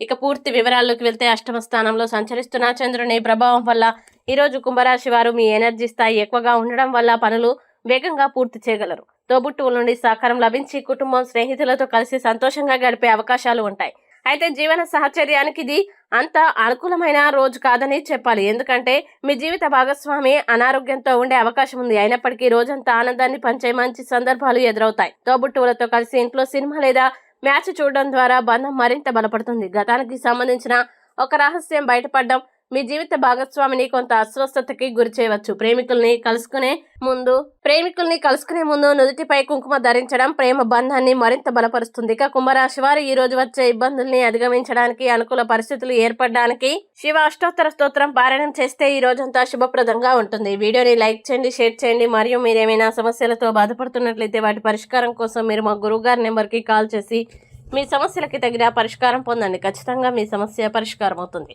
ఇక పూర్తి వివరాల్లోకి వెళ్తే అష్టమ స్థానంలో సంచరిస్తున్న చంద్రుని ప్రభావం వల్ల ఈరోజు కుంభరాశి వారు మీ ఎనర్జీ స్థాయి ఎక్కువగా ఉండడం వల్ల పనులు వేగంగా పూర్తి చేయగలరు. తోబుట్టువుల నుండి సహకారం లభించి కుటుంబం స్నేహితులతో కలిసి సంతోషంగా గడిపే అవకాశాలు ఉంటాయి. అయితే జీవన సహచర్యానికి ఇది అంత అనుకూలమైన రోజు కాదని చెప్పాలి. ఎందుకంటే మీ జీవిత భాగస్వామి అనారోగ్యంతో ఉండే అవకాశం ఉంది. అయినప్పటికీ రోజంతా ఆనందాన్ని పంచే మంచి సందర్భాలు ఎదురవుతాయి. తోబుట్టువులతో కలిసి ఇంట్లో సినిమా లేదా మ్యాచ్ చూడడం ద్వారా బంధం మరింత బలపడుతుంది. గతానికి సంబంధించిన ఒక రహస్యం బయటపడడం మీ జీవిత భాగస్వామిని కొంత అస్వస్థతకి గురి చేయవచ్చు. ప్రేమికుల్ని కలుసుకునే ముందు ప్రేమికుల్ని కలుసుకునే ముందు నుదుటిపై కుంకుమ ధరించడం ప్రేమ బంధాన్ని మరింత బలపరుస్తుంది. ఇక కుంభరాశి వారు ఈ రోజు వచ్చే ఇబ్బందుల్ని అధిగమించడానికి అనుకూల పరిస్థితులు ఏర్పడడానికి శివ అష్టోత్తర స్తోత్రం పారాయణం చేస్తే ఈ రోజంతా శుభప్రదంగా ఉంటుంది. వీడియోని లైక్ చేయండి షేర్ చేయండి. మరియు మీరేమైనా సమస్యలతో బాధపడుతున్నట్లయితే వాటి పరిష్కారం కోసం మీరు మా గురువు గారి నెంబర్కి కాల్ చేసి మీ సమస్యలకి తగిన పరిష్కారం పొందండి. ఖచ్చితంగా మీ సమస్య పరిష్కారం అవుతుంది